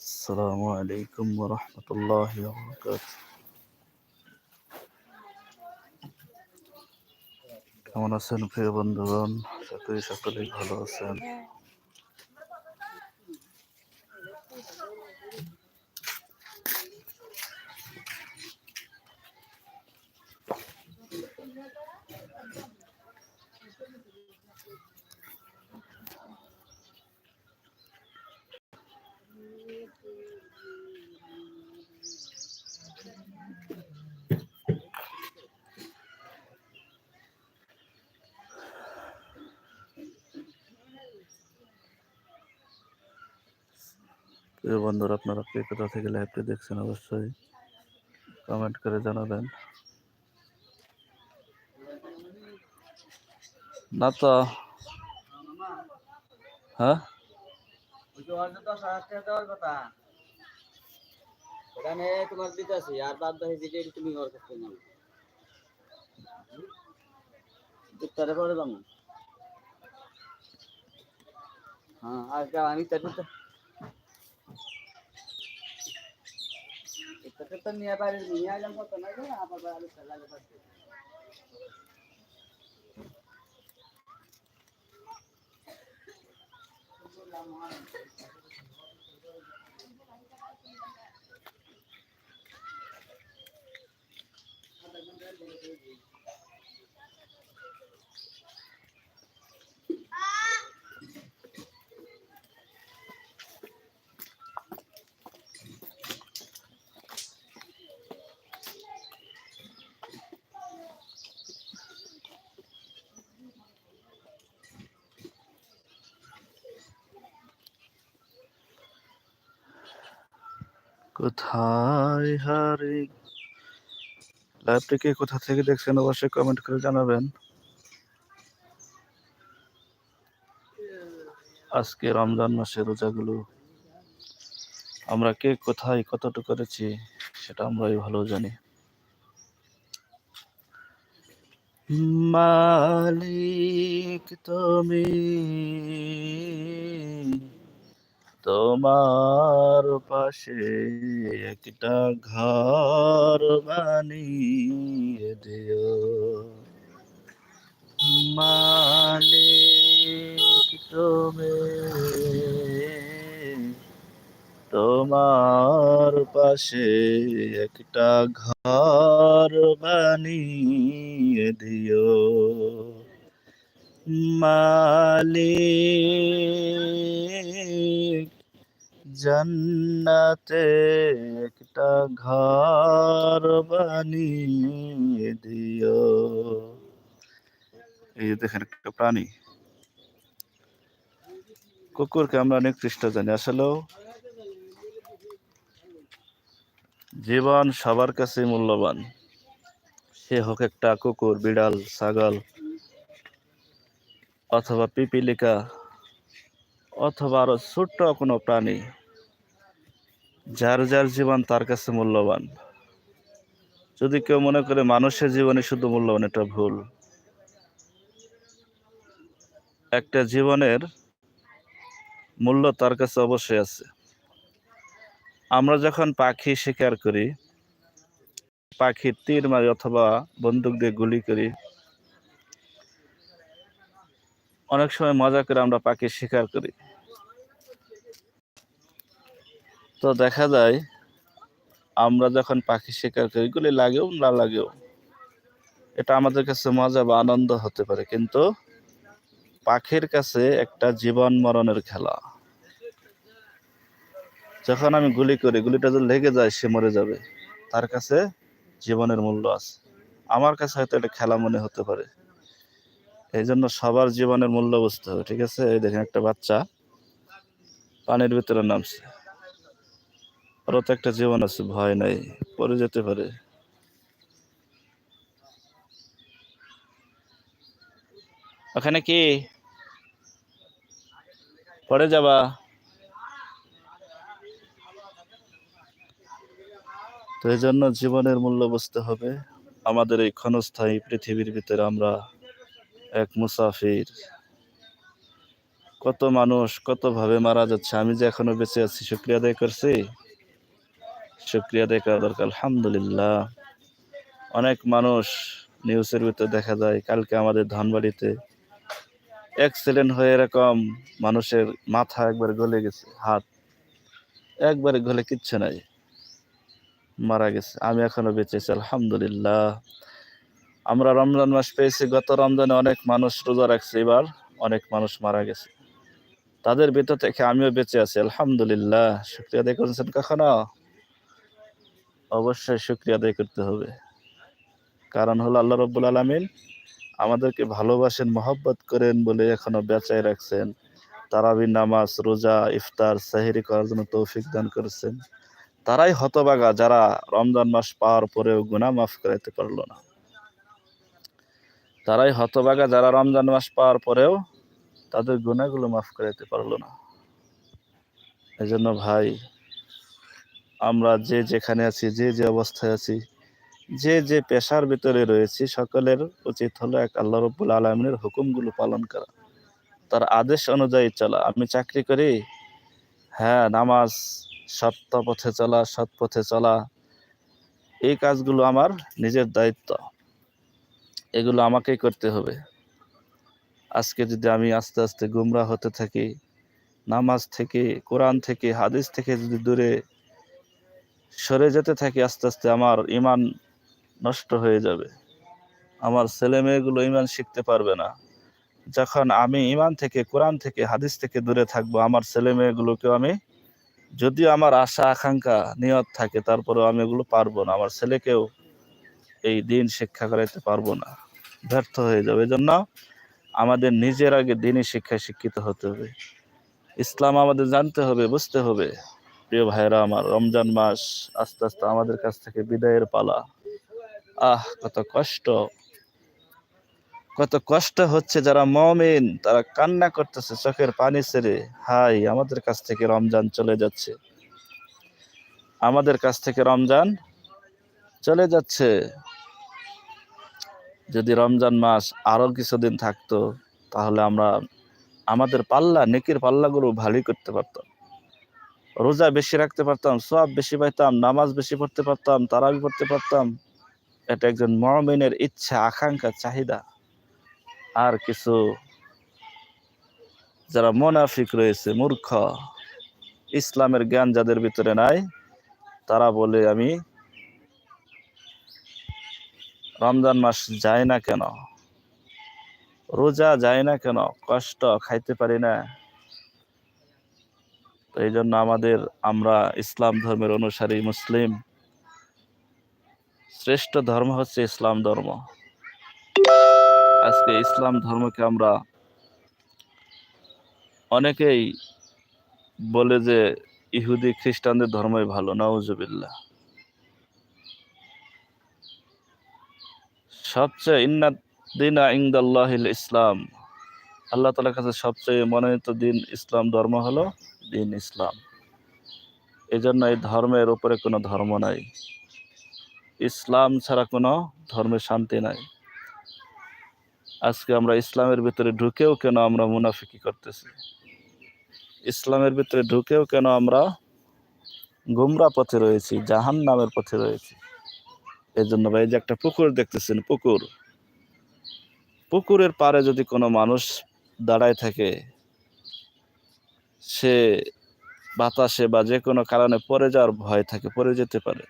السلام عليكم ورحمة الله وبركاته কেমন আছেন প্রিয় বন্ধুগণ আশা করি সকলেই ভালো আছেন প্রিয় বন্ধুরা, আপনারা কে কোথা থেকে লাইভটি দেখছেন অবশ্যই। কমেন্ট করে জানাবেন। না তো হ্যাঁ ওই যে ওর যে দশ হাজার টাকা দেওয়ার কথা ওখানে তোমার দিতেছি আর বাদ বাকি যেটা তুমি ওর কাছে নাও উত্তরে পড়ে দাম হ্যাঁ আর কা আমি তার তো এটা তো নিয়ে পারি নিয়ে আলাম কত না যে আবার আলু লাগে পারছে কোথায় হারে? লাইভটিকে কোথা থেকে দেখছেন অবশ্যই কমেন্ট করে জানাবেন। আজকে রমজান মাসের রোজাগুলো আমরা কে কোথায় কতটুকু করেছি সেটা আমরাই ভালো জানি। মালিক তুমি। তোমার পাশে একটা ঘর বানিয়ে দিও। মালিক তুমি? তোমার পাশে একটা ঘর বানিয়ে দিও। মালিক, জান্নাতে একটা ঘর বানিয়ে দিও। এই যে দেখেন একটা প্রাণী। কুকুরকে আমরা অনেক চেষ্টা জানি আসলেও জীবন সবার কাছে মূল্যবান। সে হোক একটা কুকুর, বিড়াল, ছাগল অথবা পিপিলিকা, অথবা আরও ছোট্ট কোনো প্রাণী, যার যার জীবন তার কাছে মূল্যবান। যদি কেউ মনে করে মানুষের জীবনে শুধু মূল্যবান, এটা ভুল। একটা জীবনের মূল্য তার কাছে অবশ্যই আছে। আমরা যখন পাখি শিকার করি, পাখির তীর মারি অথবা বন্দুক দিয়ে গুলি করি অনেক সময় মজা করে আমরা পাখি শিকার করি। তো দেখা যায়, আমরা যখন পাখি শিকার করি গুলি লাগেও না লাগেও, এটা আমাদের কাছে মজা বা আনন্দ হতে পারে। কিন্তু পাখির কাছে একটা জীবন মরণের খেলা। যখন আমি গুলি করি, গুলিটা যদি লেগে যায়, সে মরে যাবে। তার কাছে জীবনের মূল্য আছে। আমার কাছে হয়তো এটা খেলা মনে হতে পারে। এই জন্য সবার জীবনের মূল্য বুঝতে হবে, ঠিক আছে? এই দেখেন একটা বাচ্চা, পানির ভিতরে নামছে। ওরও তো একটা জীবন আছে, ভয় নাই, পড়ে যেতে পারে। ওখানে কি? পড়ে যাবা। তো এই জন্য জীবনের মূল্য বুঝতে হবে আমাদের এই ক্ষণস্থায়ী পৃথিবীর ভিতরে আমরা এক মুসাফির। কত মানুষ কত ভাবে মারা যাচ্ছে, আমি যে এখনও বেঁচে আছি, শুক্রিয়া আদায় করছি। শুক্রিয়া আদায় করা দরকার, আলহামদুলিল্লাহ। অনেক মানুষ নিউজের ভিতরে দেখা যায়, কালকে আমাদের ধনবাড়িতে অ্যাক্সিডেন্ট হয়ে এরকম মানুষের মাথা একবার গলে গেছে, হাত একবারে গলে কিচ্ছু নাই, মারা গেছে, আমি এখনও বেঁচে আছি, আলহামদুলিল্লাহ। আমরা রমজান মাস পেয়েছি, গত রমজানে অনেক মানুষ রোজা রাখছে, এবার অনেক মানুষ মারা গেছে। তাদের ভিতর থেকে আমিও বেঁচে আছি, আলহামদুলিল্লাহ। শুক্রিয়া আদায় করেছেন কখনো? অবশ্যই শুক্রিয়া আদায় করতে হবে। কারণ হলো আল্লাহ রব্বুল আলমিন আমাদেরকে ভালোবাসেন, মহব্বত করেন বলে এখনও বেঁচায় রাখছেন। তারাবি নামাজ, রোজা, ইফতার, সাহেরি করার জন্য তৌফিক দান করেছেন। তারাই হতবাগা যারা রমজান মাস পাওয়ার পরেও গুনাহ মাফ করাইতে পারল না। তারাই হতবাগা যারা রমজান মাস পাওয়ার পরেও তাদের গুণাগুলো মাফ করাইতে পারল না। এজন্য ভাই, আমরা যে যেখানে আছি, যে যে অবস্থায় আছি, যে যে পেশার ভিতরে রয়েছি, সকলের উচিত হলো এক আল্লাহ রব্বুল আলমিনের হুকুমগুলো পালন করা। তার আদেশ অনুযায়ী চলা। আমি চাকরি করি হ্যাঁ নামাজ সত্য পথে চলা সৎ পথে চলা, এই কাজগুলো আমার নিজের দায়িত্ব। এগুলো আমাকেই করতে হবে। আজকে যদি আমি আস্তে আস্তে গুমরা হতে থাকি, নামাজ থেকে, কোরআন থেকে, হাদিস থেকে যদি দূরে সরে যেতে থাকি, আস্তে আস্তে আমার ইমান নষ্ট হয়ে যাবে। আমার ছেলে মেয়েগুলো ইমান শিখতে পারবে না। যখন আমি ইমান থেকে, কোরআন থেকে, হাদিস থেকে দূরে থাকব, আমার ছেলে মেয়েগুলোকেও আমি, যদিও আমার আশা, আকাঙ্ক্ষা, নিয়ত থাকে, তারপরেও আমি এগুলো পারব না। আমার ছেলেকেও এই দিন শিক্ষা করাইতে পারব না। ব্যর্থ হয়ে যাবে। এজন্য আমাদের নিজের আগে দিনই শিক্ষায় শিক্ষিত হতে হবে। ইসলাম আমাদের জানতে হবে, বুঝতে হবে। প্রিয় ভাইরা আমার, রমজান মাস আস্তে আস্তে আমাদের কাছ থেকে বিদায়ের পালা। আহ, কত কষ্ট। কত কষ্ট হচ্ছে যারা মমিন, তারা কান্না করতেছে চোখের পানি ছেড়ে। হাই, আমাদের কাছ থেকে রমজান চলে যাচ্ছে। আমাদের কাছ থেকে রমজান চলে যাচ্ছে। যদি রমজান মাস আরও কিছুদিন থাকতো, তাহলে আমরা আমাদের পাল্লা, নেকির পাল্লাগুলো ভালোই করতে পারতাম। রোজা বেশি রাখতে পারতাম সব বেশি পাইতাম, নামাজ বেশি পড়তে পারতাম, তারাবি পড়তে পারতাম। এটা একজন মমিনের ইচ্ছা, আকাঙ্ক্ষা, চাহিদা। আর কিছু যারা মোনাফিক রয়েছে, মূর্খ, ইসলামের জ্ঞান যাদের ভিতরে নাই, তারা বলে আমি রমজান মাস যায় না কেন? রোজা যায় না কেন? কষ্ট খাইতে পারি না। তো এই জন্য আমাদের, আমরা ইসলাম ধর্মের অনুসারী মুসলিম। শ্রেষ্ঠ ধর্ম হচ্ছে ইসলাম ধর্ম। আজকে ইসলাম ধর্মকে আমরা অনেকেই বলে যে ইহুদি খ্রিস্টানদের ধর্মই ভালো নওজুবিল্লাহ সবচেয়ে ইন্নাদ দিনা ইংদাল্লাহিল ইসলাম। আল্লাহ তালার কাছে সবচেয়ে মনোনীত দিন ইসলাম ধর্ম হলো দিন ইসলাম। এই জন্য এই ধর্মের উপরে কোনো ধর্ম নাই। ইসলাম ছাড়া কোনো ধর্মের শান্তি নাই। আজকে আমরা ইসলামের ভিতরে ঢুকেও কেন আমরা মুনাফিকি করতেছি? ইসলামের ভিতরে ঢুকেও কেন আমরা গুমরা পথে রয়েছি জাহান নামের পথে রয়েছি? এই জন্য ভাই যে একটা পুকুর দেখতেছেন, পুকুর। পুকুরের পারে যদি কোনো মানুষ দাঁড়ায় থাকে, সে বাতাসে বা যে কোনো কারণে পড়ে যাওয়ার ভয় থাকে, পড়ে যেতে পারে।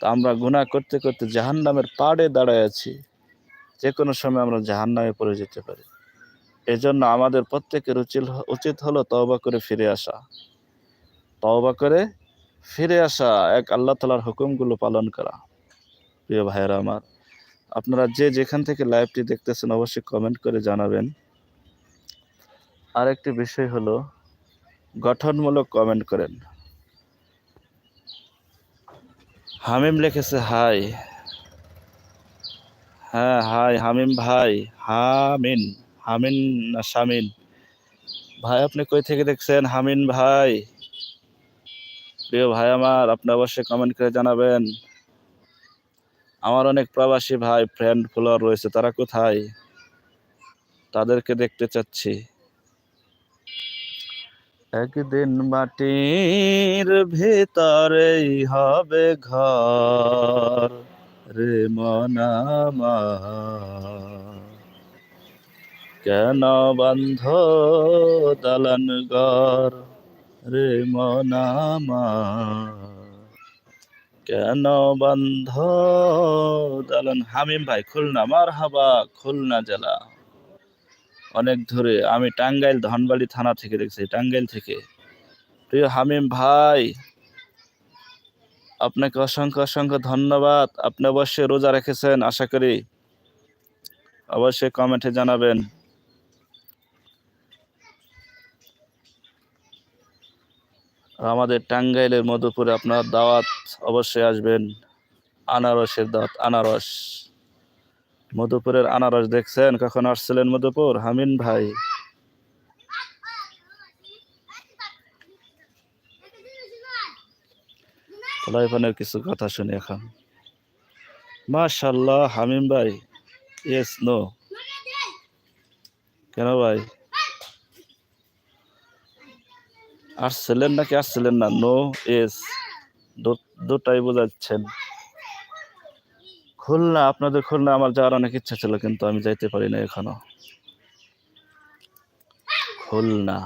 তা আমরা গুনাহ করতে করতে জাহান নামের পাড়ে দাঁড়ায় আছি। যে কোনো সময় আমরা জাহান নামে পড়ে যেতে পারি। এজন্য আমাদের প্রত্যেকের উচিত উচিত হলো তওবা করে ফিরে আসা। তওবা করে ফিরে আসা, এক আল্লাহ তালার হুকুমগুলো পালন করা। প্রিয় ভাইয়েরা আমার, আপনারা যে যেখান থেকে লাইভটি দেখতেছেন অবশ্যই কমেন্ট করে জানাবেন। আরেকটি বিষয় হলো, গঠনমূলক কমেন্ট করেন। হামিম লিখেছে, হাই। হ্যাঁ হাই হামিম ভাই। হামিন হামিন না শামিন? ভাই, আপনি কই থেকে দেখছেন? হামিন ভাই। প্রিয় ভাই আমার, আপনি অবশ্যই কমেন্ট করে জানাবেন। আমার অনেক প্রবাসী ভাই ফ্রেন্ড ফলোয়ার রয়েছে, তারা কোথায়? তাদেরকে দেখতে চাচ্ছি। একদিন মাটির ভিতরেই হবে ঘর রে মনামা কেন বন্ধ দালান ঘর রে মনামা কেন বন্ধ? দালান হামিম ভাই, খুলনা মার হাবা খুলনা জেলা। অনেক ধরে আমি টাঙ্গাইল ধনবাড়ি থানা থেকে দেখছি, টাঙ্গাইল থেকে। প্রিয় হামিম ভাই, আপনাকে অসংখ্য অসংখ্য ধন্যবাদ। আপনি অবশ্যই রোজা রেখেছেন, আশা করি। অবশ্যই কমেন্টে জানাবেন। আমাদের টাঙ্গাইলের মধুপুরে আপনার দাওয়াত অবশ্যই আসবেন। আনারসের দাওয়াত, আনারস। মধুপুরের আনারস দেখছেন? কখন আসছিলেন মধুপুর? হামিন ভাই। লাইফানের কিছু কথা শুনি এখন। মাশাল্লাহ, হামিম ভাই। ইয়েস নো কেন ভাই? আসছিলেন নাকি আসছিলেন না? নো এস দুটাই বোঝাচ্ছেন। খুলনা, আপনাদের খুলনা আমার যাওয়ার অনেক ইচ্ছা ছিল, কিন্তু আমি যাইতে পারি না এখনও। খুলনা।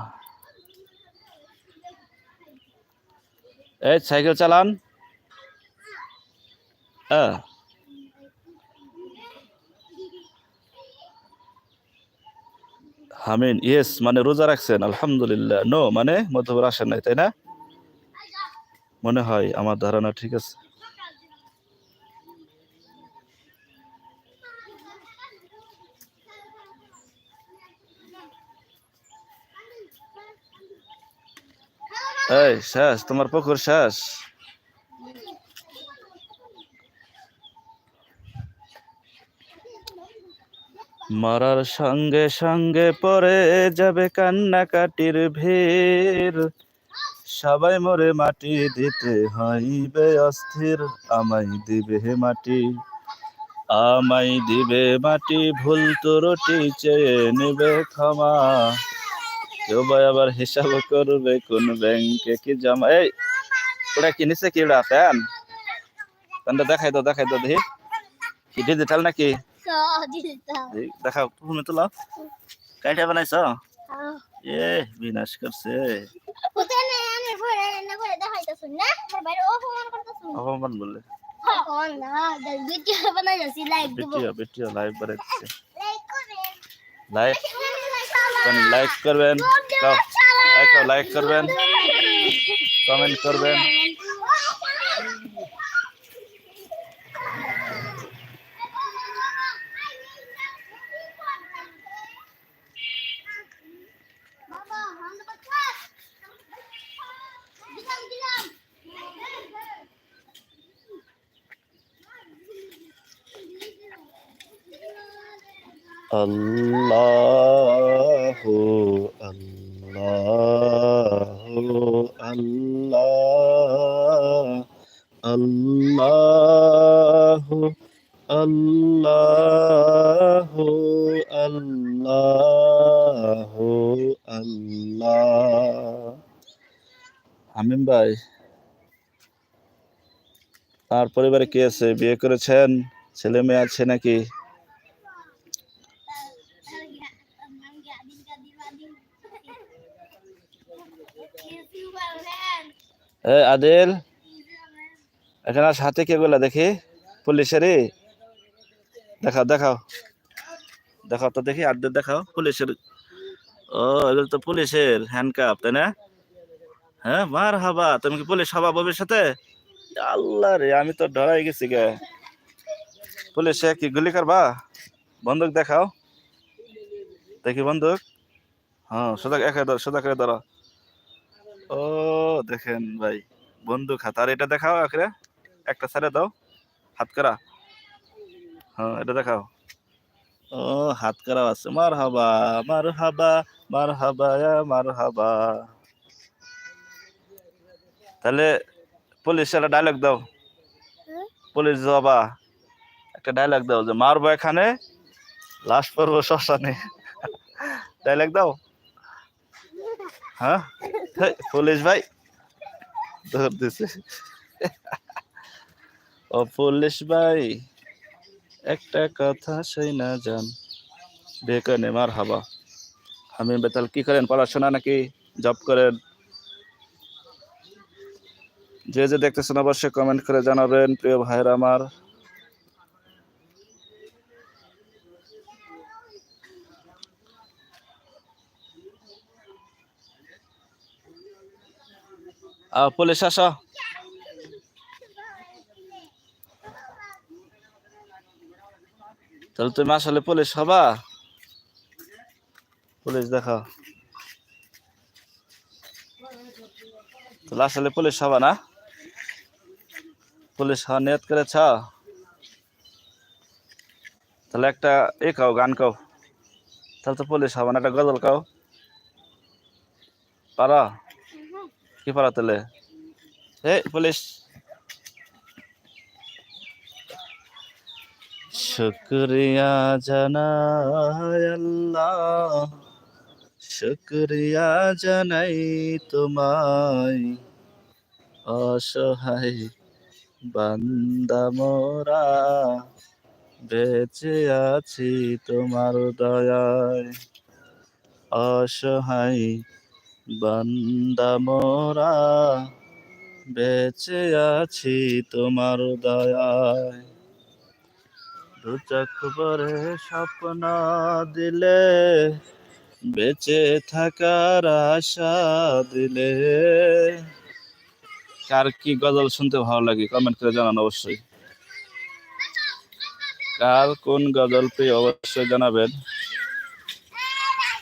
এই, সাইকেল চালান। হ্যাঁ হামিন ইয়েস মানে রোজা রাখছেন, আলহামদুলিল্লাহ। নো মানে মধ্যপুর আসেন নাই, তাই না? মনে হয় আমার ধারণা ঠিক আছে। এই, শেষ, তোমার পুকুর শেষ। মরার সঙ্গে সঙ্গে পরে যাবে কান্নাকাটির ভিড়। সবাই মরে মাটি দিতে হইবে অস্থির, আমায় দিবে মাটি। আমায় দিবে মাটি, ভুল ত্রুটি চেয়ে নেবে ক্ষমা। কেউ ভাই আবার হিসাব করবে কোন ব্যাংকে কি জমা। এই, ওটা কি নিচে কি ওটা প্যান দেখাই দাও দেখাই দাও দেখি। কি ডিজিটাল নাকি? দেখাও তুমি তোলা কাইটা বানাইছ এ বিনাশ করছে অপমান বললে বেটিও বেটিও লাইভ বানাইছে লাইভ লাইক করবেন লাইক করবেন কমেন্ট করবেন আল্লাহু আল্লাহু আল্লাহ আল্লাহু আল্লাহু আল্লাহু। আল্লাহ হামিম ভাই। তার পরিবারে কে আছে? বিয়ে করেছেন? ছেলে মেয়ে আছে নাকি? আদিল? এখানে কে গুলা দেখি? পুলিশেরই? দেখাও দেখাও। দেখাও তো দেখি, আড্ডে দেখাও, পুলিশের। ও, এগুলো তো পুলিশের হ্যান্ডকাপ তাই না? হ্যাঁ মার হাবা তুমি কি পুলিশ হবা ভবিষ্যতে? আল্লাহ রে, আমি তো ডরাই গেছি গে। পুলিশে কি গুলি করবা? বন্দুক দেখাও। দেখি বন্দুক। হ্যাঁ একা ধর, সোজা করে ধরো। ও, দেখেন ভাই, বন্দুক হাত। আর এটা দেখাও একরে একটা ছেড়ে দাও। হাত করা। হ্যাঁ এটা দেখাও। ও, হাত করা আছে। মার হাবা মার হাবা মার হাবা মার হাবা তাহলে পুলিশ, একটা ডায়লগ দাও। পুলিশ জবা একটা ডায়লগ দাও যে মারবো এখানে, লাশ পড়ব শ্মশানে। ডায়লগ দাও। হ্যাঁ? পুলিশ ভাই। ও পুলিশ ভাই, একটা কথা সেই না জান। বেকনে মার হাবা। আমি বেতাল, কি করেন? পড়াশোনা নাকি জব করেন? যে যে দেখতেছেন অবশ্যই কমেন্ট করে জানাবেন, প্রিয় ভাইরা আমার। পুলিশ আসো। তাহলে তুমি আসলে পুলিশ হবা? পুলিশ দেখো তাহলে আসলে পুলিশ হবা না? পুলিশ হওয়ার নিয়ত করেছ? তাহলে একটা এ কাও গান কাও তাহলে তো পুলিশ হবা না, একটা গজল কাও পারা? কি পারা তাহলে এ পুলিশ। শুক্রিয়া জানাই আল্লাহ, শুক্রিয়া জানাই তোমায়। অসহায় বান্দা মোরা, বেঁচে আছি তোমার দয়ায়। অসহায় বান্দা মোরা, বেঁচে আছি তোমার দয়ায়। দু চোখ ভরে স্বপ্ন দিলে, বেঁচে থাকার আশা দিলে। কার কি গজল শুনতে ভালো লাগে কমেন্ট করে জানান অবশ্যই। কার কোন গজল প্রিয়, অবশ্যই জানাবেন।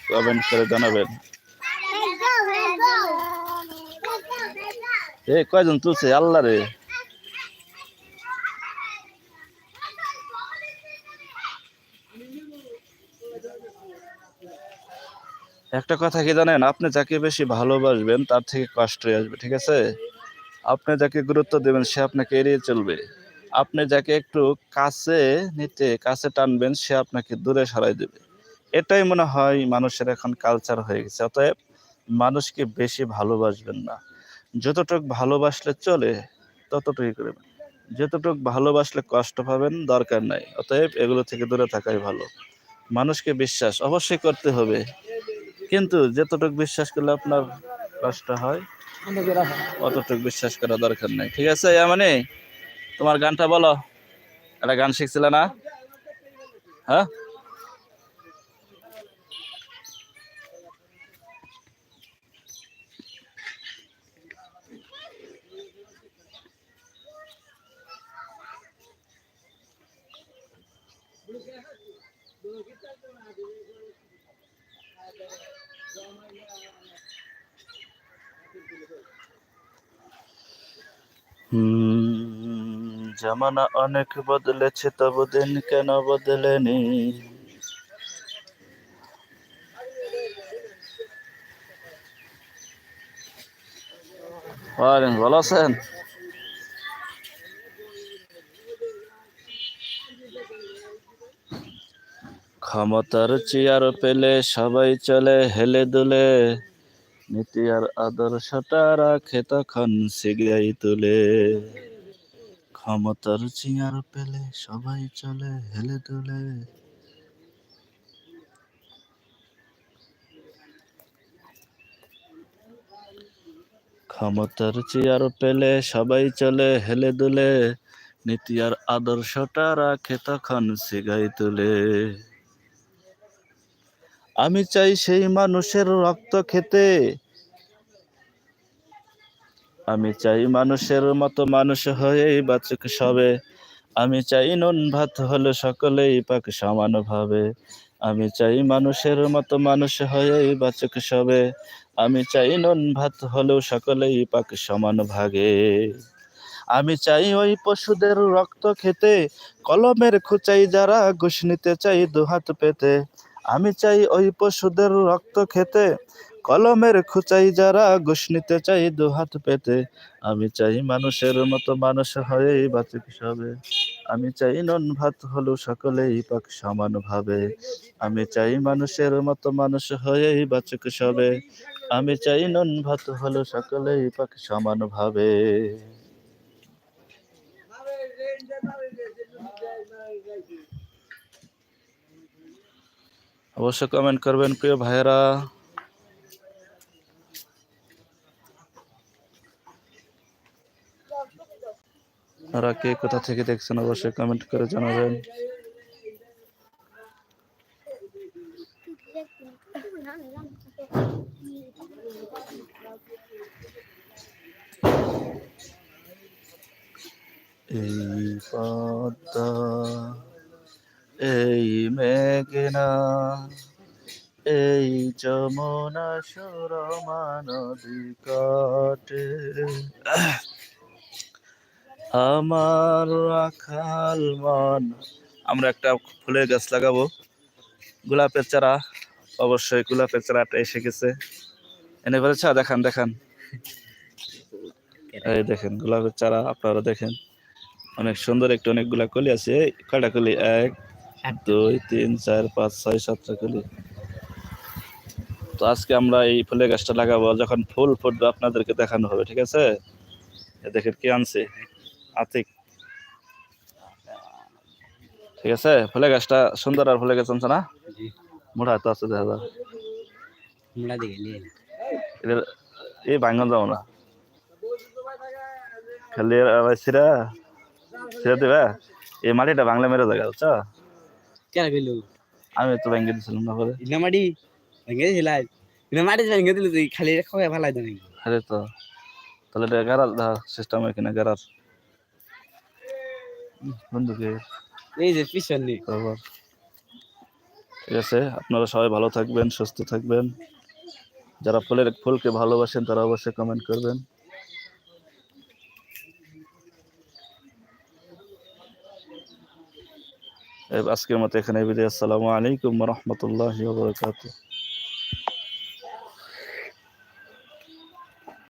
কমেন্ট করে জানাবেন। এ, কয়জন তুলছে? আল্লাহ রে। একটা কথা কি জানেন? আপনি যাকে বেশি ভালোবাসবেন, তার থেকে কষ্টই আসবে, ঠিক আছে? আপনি যাকে গুরুত্ব দেবেন, সে আপনাকে এড়িয়ে চলবে। আপনি যাকে একটু কাছে নিতে, কাছে টানবেন, সে আপনাকে দূরে সরাই দেবে। এটাই মনে হয় মানুষের এখন কালচার হয়ে গেছে। অতএব মানুষকে বেশি ভালোবাসবেন না। যতটুক ভালোবাসলে চলে, ততটুকুই করবেন। যতটুক ভালোবাসলে কষ্ট পাবেন, দরকার নাই। অতএব এগুলো থেকে দূরে থাকাই ভালো। মানুষকে বিশ্বাস অবশ্যই করতে হবে। কিন্তু যতটুক বিশ্বাস করলে আপনার কষ্ট হয়, অতটুক বিশ্বাস করা দরকার নাই। ঠিক আছে মানে তোমার গানটা বলো। একটা গান শিখছিলে না? হ্যাঁ? জামানা অনেক বদলেছে তবু দিন কেন বদলেনি? ভালো আছেন ক্ষমতার চেয়ার পেলে সবাই চলে হেলে দুলে। নীতি আর আদর্শটা রাখে তখন সিগাই তুলে। ক্ষমতার চেয়ার পেলে সবাই চলে হেলে দুলে। ক্ষমতার চেয়ার পেলে সবাই চলে হেলে দুলে। নীতি আর আদর্শটা রাখে তখন সিগাই তুলে। আমি চাই সেই মানুষের রক্ত খেতে। আমি চাই মানুষের মতো মানুষ হয়েই বাঁচুক সবে। আমি চাই নুন ভাত হলে সকলেই পাক সমানভাবে আমি চাই মানুষের মতো মানুষ হয়েই বাঁচুক সবে। আমি চাই নুন ভাত হলেও সকলেই পাক সমান ভাগে। আমি চাই ওই পশুদের রক্ত খেতে। কলমের খুচাই যারা ঘুষ নিতে চাই দুহাত পেতে। আমি চাই ওই পশুদের রক্ত খেতে, কলমের খুচাই যারা ঘুষ নিতে চাই দুহাত পেতে। আমি চাই মানুষের মতো মানুষ হয়েই বাঁচুক সবে। আমি চাই নন, ভাত হলো সকলেই পাক সমানভাবে আমি চাই মানুষের মতো মানুষ হয়েই বাঁচুক সবে। আমি চাই নন, ভাত হলো সকলেই পাক সমান অবশ্যই কমেন্ট করবেন প্রিয় ভাইয়েরা। কে কোথা থেকে দেখছেন অবশ্যই কমেন্ট করে জানাবেন এই পদ্মা এই মেঘনা এই কাটে আমার রাখাল মন। আমরা একটা ফুলের গাছ লাগাবো। গোলাপের চারা। অবশ্যই গোলাপের চারাটা এসে গেছে। এনে বলেছ দেখান দেখান। এই দেখেন, গোলাপের চারা, আপনারা দেখেন। অনেক সুন্দর একটু অনেকগুলা কলি আছে। কয়টা কলি? এক, দুই, তিন, চার, পাঁচ, ছয়, সাতটা কলি। তো আজকে আমরা এই ফুলের গাছটা লাগাবো যখন ফুল ফুটবে আপনাদেরকে দেখানো হবে ঠিক আছে? এ দেখেন কি আনছে আতিক। ঠিক আছে? ফুলের গাছটা সুন্দর আর ফুলের গাছ আনছে না? মোটা তো আছে দেখা দেখে এদের এই ভাঙ্গন যাব না। খালি সিরা সিরা দিবা? এই মাটিটা বাংলা মেরে জায়গা বুঝছ? আমি তো ভেঙে দিছিলাম না করে ইনামাডি ভেঙে দিলাই ভেঙে দিল তুই খালি খাওয়া ভালো লাগে আরে তো তাহলে এটা গারার সিস্টেম এখানে গারার বন্ধুকে এই যে পিছন নেই ঠিক আছে আপনারা সবাই ভালো থাকবেন সুস্থ থাকবেন। যারা ফুলের ফুলকে ভালোবাসেন তারা অবশ্যই কমেন্ট করবেন। আজকের মতো এখানে বিদায়। আসসালামু আলাইকুম রহমতুল্লাহ বরকাত